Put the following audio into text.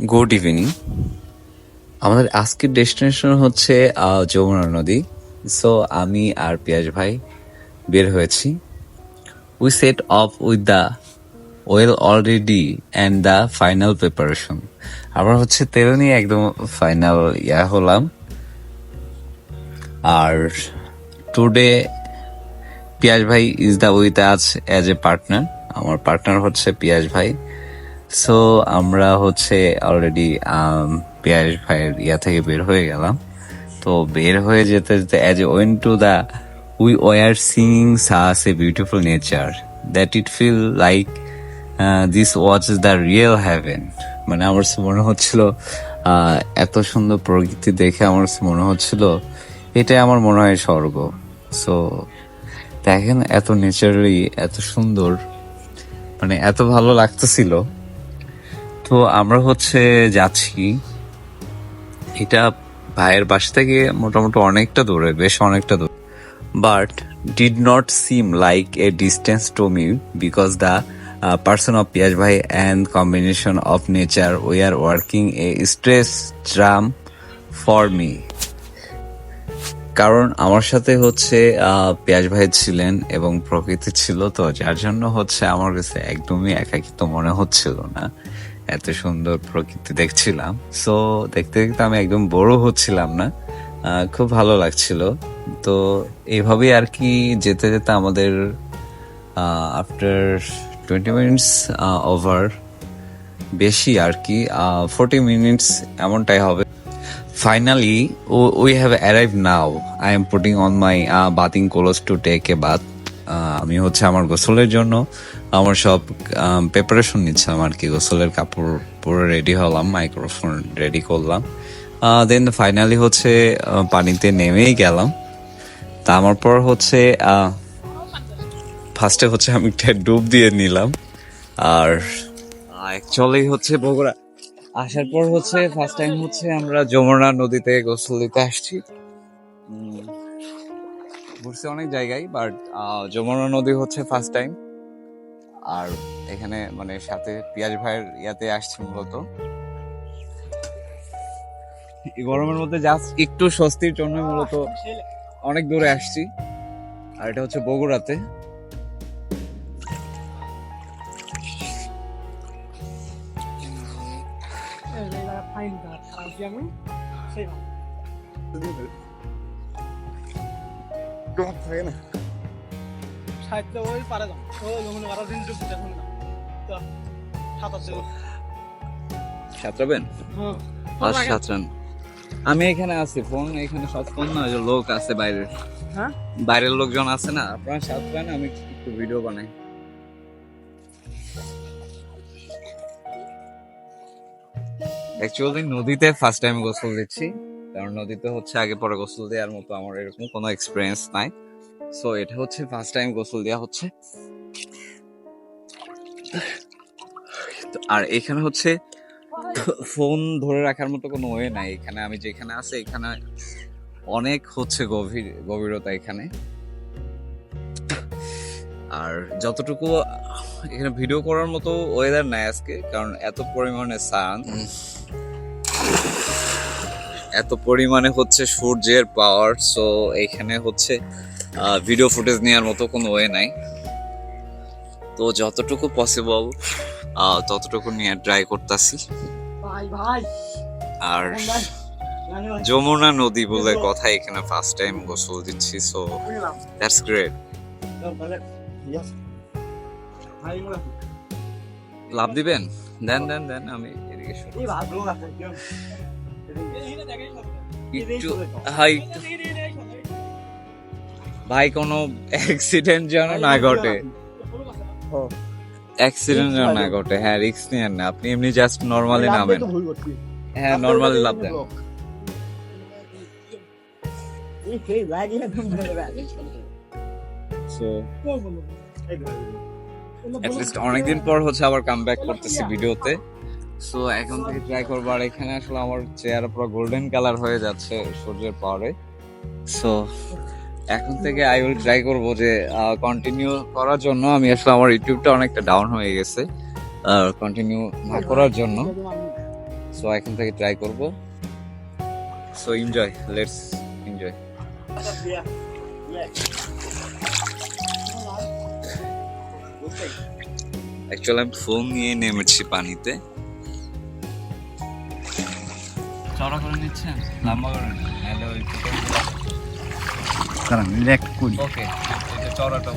Good evening. আমাদের আজকের destination হচ্ছে যমুনা নদী। সো আমি আর পিয়াজ ভাই বের হয়েছি। We set off with the well already and the final preparation আমরা হচ্ছে তেল নিয়ে একদম ফাইনাল ইয়া হলাম। আর টুডে পিয়াজ ভাই ইজ দ্য উইথ আজ অ্যাজ এ পার্টনার আমার পার্টনার হচ্ছে পিয়াজ ভাই। সো আমরা হচ্ছে অলরেডি পিয়াজ ভাইয়ের ইয়া থেকে বের হয়ে গেলাম। তো বের হয়ে যেতে যেতে as a went to the we were seeing such a beautiful nature that it feel like this which is the real heaven মানে আমার মনে হচ্ছিল এত সুন্দর প্রকৃতি দেখে আমার মনে হচ্ছিল, এটাই আমার মনে হয় স্বর্গ। সো দেখেন এত নেচারালি এত সুন্দর। মানে এত ভালো লাগতেছিল। তো আমরা হচ্ছে যাচ্ছি। এটা ভাইয়ের বাসা থেকে মোটামুটি অনেকটা দূরে, বেশ অনেকটা দূরে। But did not seem like a distance to me because the person of পিয়াজ ভাই and combination of nature we are working a stress drum for me কারণ আমার সাথে হচ্ছে পেঁয়াজ ভাই ছিলেন এবং প্রকৃতি ছিল তো, যার জন্য হচ্ছে আমার কাছে একদমই একাকিত্ব মনে হচ্ছিল না। এত সুন্দর প্রকৃতি দেখছিলাম সো দেখতে দেখতে আমি একদম বড় হচ্ছিলাম না খুব ভালো লাগছিল তো এইভাবেই আর কি যেতে যেতে আমাদের আফটার টোয়েন্টি মিনিটস ওভার বেশি আর কি ফোর্টি মিনিটস এমনটাই হবে finally arrived now. I am putting on my uh, bathing clothes to take a bath. Uh, আমি হচ্ছে আমার গোসলের জন্য আমার সব প্রিপারেশন নিচ্ছিলাম আর কি। গোসলের কাপড় পরে রেডি হলাম মাইক্রোফোন রেডি করলাম। দেন ফাইনালি হচ্ছে পানিতে নেমেই গেলাম। তা আমার পর হচ্ছে ফার্স্টে হচ্ছে আমি একটা ডুব দিয়ে নিলাম। আর অ্যাকচুয়ালি হচ্ছে বগুড়া আসার পর হচ্ছে ফার্স্ট টাইম হচ্ছে আমরা যমুনা নদীতে গোসল দিতে আসছি। ঘুরছি অনেক জায়গায় বাট যমুনা নদী হচ্ছে ফার্স্ট টাইম আর এখানে মানে সাথে পিয়াজ ভাইয়ের ইয়াতে আসছি মূলত এই গরমের মধ্যে জাস্ট একটু স্বস্তির জন্য মূলত অনেক দূরে আসছি আর এটা হচ্ছে বগুড়াতে ফাইন আমি সেই সাহিত্য ওই পারে যাও। ওই জমিনে বারো দিন দেখুন না। তো দেবো সাঁতরাবেন? হ্যাঁ পাঁচ সাত রান আমি এখানে আছি ফোন এখানে সব ফোন না ওই যে লোক আছে বাইরের। হ্যাঁ? বাইরের লোকজন আছে না আপনারা সাত রান আমি একটু ভিডিও বানাই। অ্যাকচুয়ালি নদীতে ফার্স্ট টাইম গোসল দিচ্ছি। কারণ নদীতে হচ্ছে আগে পরে গোসল দেওয়ার মতো আমার এরকম কোনো এক্সপিরিয়েন্স নাই। সো এটা হচ্ছে ফার্স্ট টাইম গোসল দেওয়া হচ্ছে। আর এখানে হচ্ছে ফোন ধরে রাখার মতো কোনো ওয়ে নাই। এখানে আমি যেখানে আছি, এখানে অনেক হচ্ছে গভীর, গভীরতা এখানে। আর যতটুকু এখানে ভিডিও করার মতো ওয়েদার নাই আজকে, কারণ এত পরিমাণে সান এত পরিমাণে হচ্ছে সূর্যের পাওয়ার সো এখানে হচ্ছে ভিডিও ফুটেজ নেওয়ার মতো কোনো ওয়ে নাই। তো যতটুকু পসিবল ততটুকু নিয়ে ট্রাই করতেছি। আর যমুনা নদী বলে কথা এখানে ফার্স্ট টাইম গোসল দিচ্ছি সো দ্যাটস গ্রেট লাভ দিবেন? দেন দেন দেন আমি এদিকে একটু হাই ভাই কোনো অ্যাক্সিডেন্ট যেন না ঘটে। অ্যাক্সিডেন্ট যেন না ঘটে। হ্যাঁ রিস্ক নিয়েন না আপনি এমনি জাস্ট নর্মালি নামেন। হ্যাঁ নর্মালি লাভ দেন। সো অনেকদিন পর হচ্ছে আবার কাম ব্যাক করতেছি ভিডিওতে সো এখন থেকে ট্রাই করব। আর এখানে আসলে আমার চেয়ার পুরো গোল্ডেন কালার হয়ে যাচ্ছে সূর্যের পাওয়ারে সো এখন থেকে আই উইল ট্রাই করব যে কন্টিনিউ করার জন্য। আমি আসলে আমার ইউটিউবটা অনেকটা ডাউন হয়ে গেছে কন্টিনিউ না করার জন্য। সো এখান থেকে ট্রাই করব। So enjoy let's enjoy actually আমি ফোন নিয়ে নেমেছি পানিতে। চড়া করে নিচ্ছেন? লম্বা করে হ্যালো দাঁড়ান রিল্যাক্ট করি। ওকে এটা চড়াটা